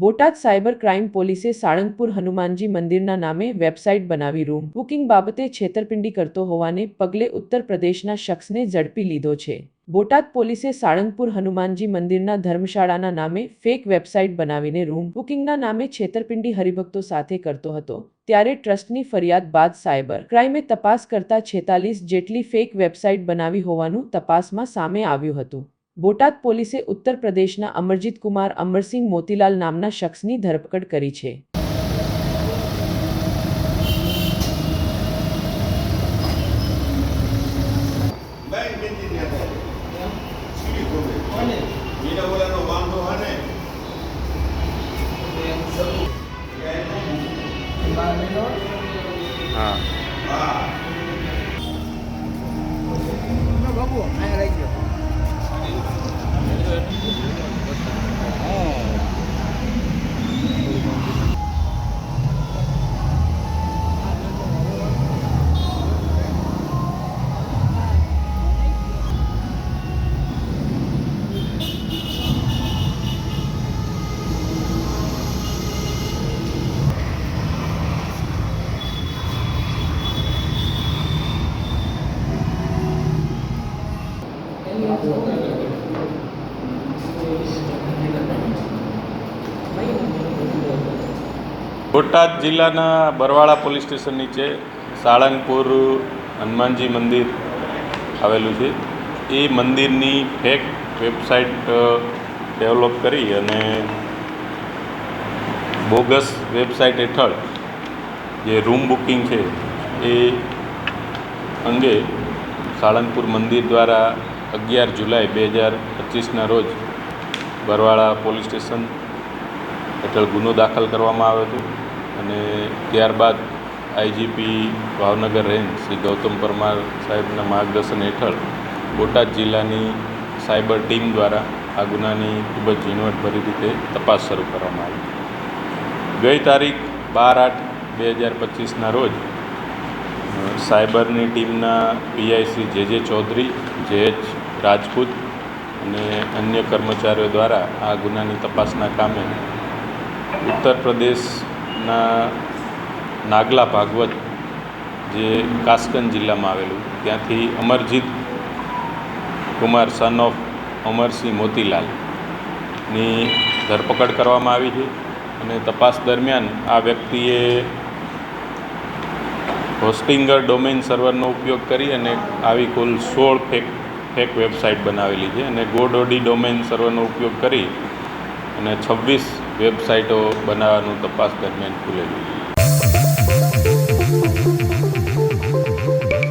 Botad cyber crime પોલીસે સાળંગપુર હનુમાનજી મંદિરના નામે વેબસાઇટ બનાવી રૂમ. બુકિંગ બાબતે છેતરપિંડી કરતો હોવાને પગલે ઉત્તર પ્રદેશના શખ્સને ઝડપી લીધો છે. બોટાદ પોલીસે સાળંગપુર હનુમાનજી મંદિરના ધર્મશાળાના નામે ફેક વેબસાઇટ બનાવીને રૂમ બુકિંગના નામે છેતરપિંડી હરિભક્તો સાથે કરતો હતો. ત્યારે ટ્રસ્ટની ફરિયાદ બાદ સાયબર ક્રાઇમે તપાસ કરતા છેતાલીસ જેટલી ફેક વેબસાઇટ બનાવી હોવાનું તપાસમાં સામે આવ્યું હતું. બોટાદ પોલીસે ઉત્તર પ્રદેશના અમરજીત કુમાર અમરસિંહ મોતીલાલ નામના શખ્સની ધરપકડ કરી છે. હા. બોટાદ જિલ્લાના બરવાળા પોલીસ સ્ટેશન નીચે સાળંગપુર, હનુમાનજી મંદિર આવેલું છે. એ મંદિરની ફેક વેબસાઇટ ડેવલપ કરી અને બોગસ વેબસાઇટ હેઠળ જે રૂમ બુકિંગ છે એ અંગે સાળંગપુર મંદિર દ્વારા અગિયાર જુલાઈ બે હજાર પચીસના રોજ બરવાળા પોલીસ સ્ટેશન હેઠળ ગુનો દાખલ કરવામાં આવ્યો હતો. અને ત્યારબાદ આઈજીપી ભાવનગર રેન્જ, શ્રી ગૌતમ પરમાર સાહેબના માર્ગદર્શન હેઠળ બોટાદ જિલ્લાની સાયબર ટીમ દ્વારા આ ગુનાની ખૂબ જ ઝીણવટભરી રીતે તપાસ શરૂ કરવામાં આવી. ગઈ તારીખ બાર આઠ બે હજાર પચીસના રોજ સાયબરની ટીમના પીઆઈ શ્રી જે જે ચૌધરી, જે એચ રાજપૂત અને અન્ય કર્મચારીઓ દ્વારા આ ગુનાની તપાસના કામે ઉત્તર પ્રદેશના નાગલા ભાગવત જે કાસ્કન જિલ્લામાં આવેલું, ત્યાંથી અમરજીત કુમાર સન ઓફ અમરસિંહ મોતીલાલની ધરપકડ કરવામાં આવી છે અને તપાસ દરમિયાન આ વ્યક્તિએ હોસ્ટિંગર ડોમેન સર્વરનો ઉપયોગ કરી અને આવી કુલ સોળ ફેક ફેક વેબસાઇટ બનાવેલી છે અને ગોડોડી ડોમેન સર્વરનો ઉપયોગ કરી અને છવ્વીસ વેબસાઇટો બનાવવાનું તપાસ દરમિયાન ખુલેલું